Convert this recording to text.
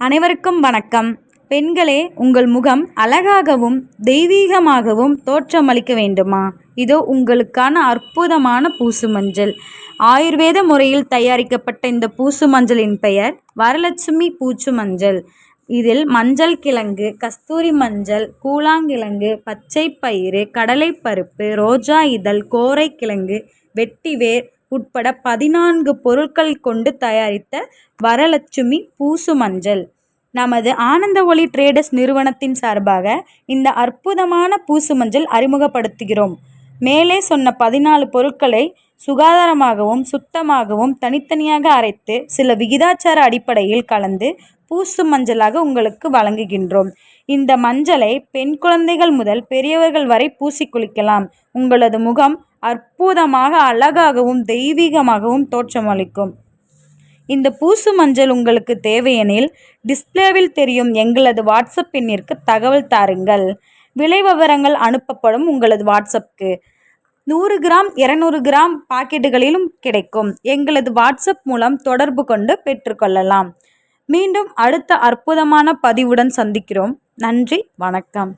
அனைவருக்கும் வணக்கம். பெண்களே உங்கள் முகம் அழகாகவும் தெய்வீகமாகவும் தோற்றமளிக்க வேண்டுமா? இதோ உங்களுக்கான அற்புதமான பூசு மஞ்சள் ஆயுர்வேத முறையில் தயாரிக்கப்பட்ட இந்த பூசு மஞ்சளின் பெயர் வரலட்சுமி பூச்சு மஞ்சள் இதில் மஞ்சள் கிழங்கு கஸ்தூரி மஞ்சள் கூழாங்கிழங்கு பச்சை பயிறு கடலைப்பருப்பு ரோஜா இதழ் கோரைக்கிழங்கு வெட்டிவேர் உட்பட பதினான்கு பொருட்கள் கொண்டு தயாரித்த வரலட்சுமி பூசு மஞ்சள். நமது ஆனந்த ஒளி ட்ரேடர்ஸ் நிறுவனத்தின் சார்பாக இந்த அற்புதமான பூசு மஞ்சள் அறிமுகப்படுத்துகிறோம். மேலே சொன்ன பதினாலு பொருட்களை சுகாதாரமாகவும் சுத்தமாகவும் தனித்தனியாக அரைத்து சில விகிதாச்சார அடிப்படையில் கலந்து பூசு மஞ்சளாக உங்களுக்கு வழங்குகின்றோம். இந்த மஞ்சளை பெண் குழந்தைகள் முதல் பெரியவர்கள் வரை பூசி குளிக்கலாம். உங்களது முகம் அற்புதமாக அழகாகவும் தெய்வீகமாகவும் தோற்றமளிக்கும். இந்த பூசு மஞ்சள் உங்களுக்கு தேவையெனில் டிஸ்ப்ளேவில் தெரியும் எங்களது வாட்ஸ்அப் எண்ணிற்கு தகவல் தாருங்கள். விலை விவரங்கள் அனுப்பப்படும் உங்களது வாட்ஸ்அப்க்கு. நூறு கிராம் இரநூறு கிராம் பாக்கெட்டுகளிலும் கிடைக்கும். எங்களது வாட்ஸ்அப் மூலம் தொடர்பு கொண்டு பெற்றுக்கொள்ளலாம். மீண்டும் அடுத்த அற்புதமான பதிவுடன் சந்திக்கிறோம். நன்றி வணக்கம்.